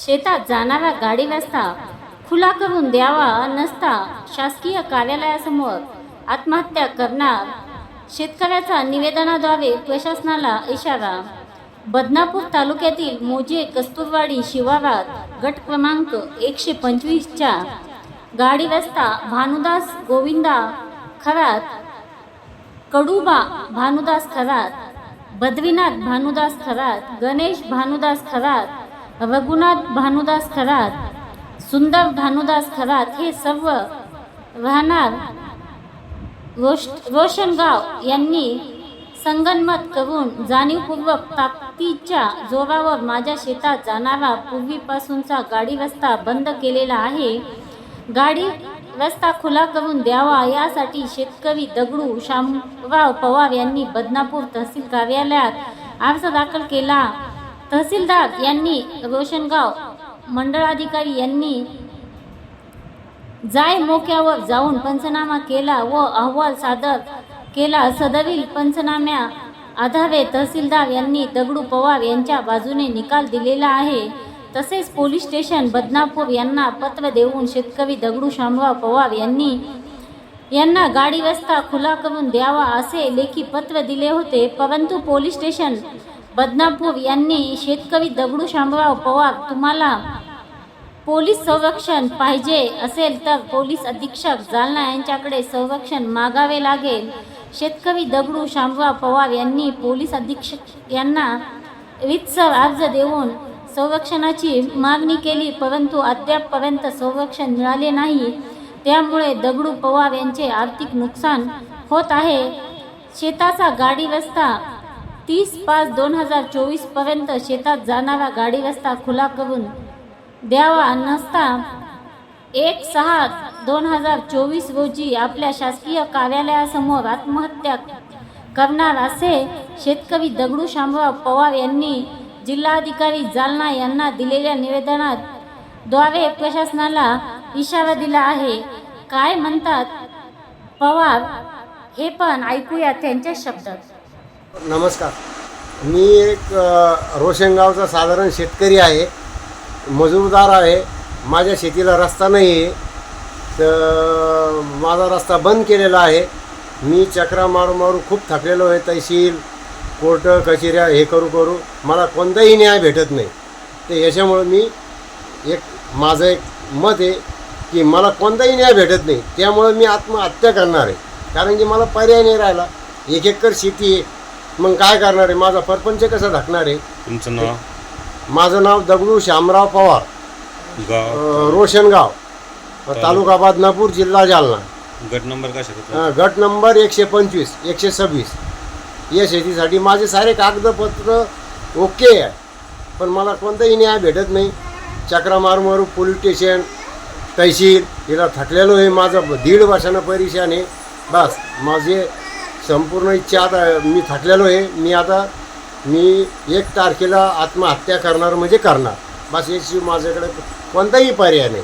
शेतात जाणारा गाडी रस्ता खुला करून द्यावा नसता शासकीय कार्यालयासमोर आत्महत्या करणार. शेतकऱ्याचा निवेदनाद्वारे प्रशासनाला इशारा बदनापूर तालुक्यातील मोजे कस्तुरवाडी शिवारात गट क्रमांक एकशे पंचवीसच्या गाडी रस्ता भानुदास गोविंदा खरात कडुबा भानुदास खरात बद्रीनाथ भानुदास खरात गणेश भानुदास खरात रघुनाथ भानुदास खरात सुंदर भानुदास खरात हे सर्व राहणार रोश रोशनगाव यांनी संगनमत करून जाणीवपूर्वक ताकदीच्या जोरावर माझ्या शेतात जाणारा पूर्वीपासूनचा गाडी रस्ता बंद केलेला आहे. गाडी रस्ता खुला करून द्यावा यासाठी शेतकरी दगडू शामराव पवार यांनी बदनापूर तहसील कार्यालयात अर्ज दाखल केला. तहसीलदार यांनी रोशनगाव मंडळाधिकारी यांनी जाय मोक्यावर जाऊन पंचनामा केला व अहवाल सादर केला. सदरील पंचनाम्या आधारे तहसीलदार यांनी दगडू पवार यांच्या बाजूने निकाल दिलेला आहे. तसेच पोलीस स्टेशन बदनापूर यांना पत्र देऊन शेतकरी दगडू शामराव पवार यांनी यांना गाडी रस्ता खुला करून द्यावा असे लेखी पत्र दिले होते. परंतु पोलीस स्टेशन बदनापूर यांनी शेतकरी दगडू शामराव पवार तुम्हाला पोलीस संरक्षण पाहिजे असेल तर पोलीस अधीक्षक जालना यांच्याकडे संरक्षण मागावे लागेल. शेतकरी दगडू शामराव पवार यांनी पोलीस अधीक्षक यांना रितसर अर्ज देऊन संरक्षणाची मागणी केली परंतु अद्यापपर्यंत संरक्षण मिळाले नाही. त्यामुळे दगडू पवार यांचे आर्थिक नुकसान होत आहे. शेताचा गाडी रस्ता तीस पाच दोन हजार चोवीसपर्यंत शेतात जाणारा गाडी रस्ता खुला करून द्यावा नसता एक सहा दोन हजार चोवीस रोजी आपल्या शासकीय कार्यालयासमोर आत्महत्या करणार असे शेतकरी दगडू शामराव पवार यांनी जिल्हाधिकारी जालना यांना दिलेल्या निवेदनात द्वारे प्रशासनाला इशारा दिला आहे. काय म्हणतात पवार? हे पण ऐकूया त्यांच्या शब्दात. नमस्कार. मी एक रोशनगावचा साधारण शेतकरी आहे मजूरदार आहे माझ्या शेतीला रस्ता नाही आहे तर माझा रस्ता बंद केलेला आहे. मी चक्रा मारू मारू खूप थकलेलो आहे तहसील कोर्ट कचेऱ्या हे करू करू मला कोणताही न्याय भेटत नाही. तर याच्यामुळं मी एक माझं एक मत आहे की मला कोणताही न्याय भेटत नाही. त्यामुळं मी आत्महत्या करणार आहे. कारण की मला पर्याय नाही राहिला. एक एकर शेती आहे. मग काय करणार आहे? माझा परपंच कसा ढकणार आहे? तुमचं नाव? माझं नाव दगडू श्यामराव पवार. गाव? अ, रोशनगाव तालुका? बदनापूर जिल्हा जालना. गट नंबर अ, गट नंबर एकशे पंचवीस एकशे सव्वीस. या शेतीसाठी माझे सारे कागदपत्र ओके आहे. पण मला कोणताही न्याय भेटत नाही. चक्रा मारू मारू पोलीस स्टेशन तहसील हिला थकलेलो आहे. माझं दीड वर्षानं आहे. बस माझे संपूर्ण इच्छा आता मी थकलेलो आहे. मी आता मी एक तारखेला आत्महत्या करणार म्हणजे करणार. बस याची माझ्याकडे कोणताही पर्याय नाही.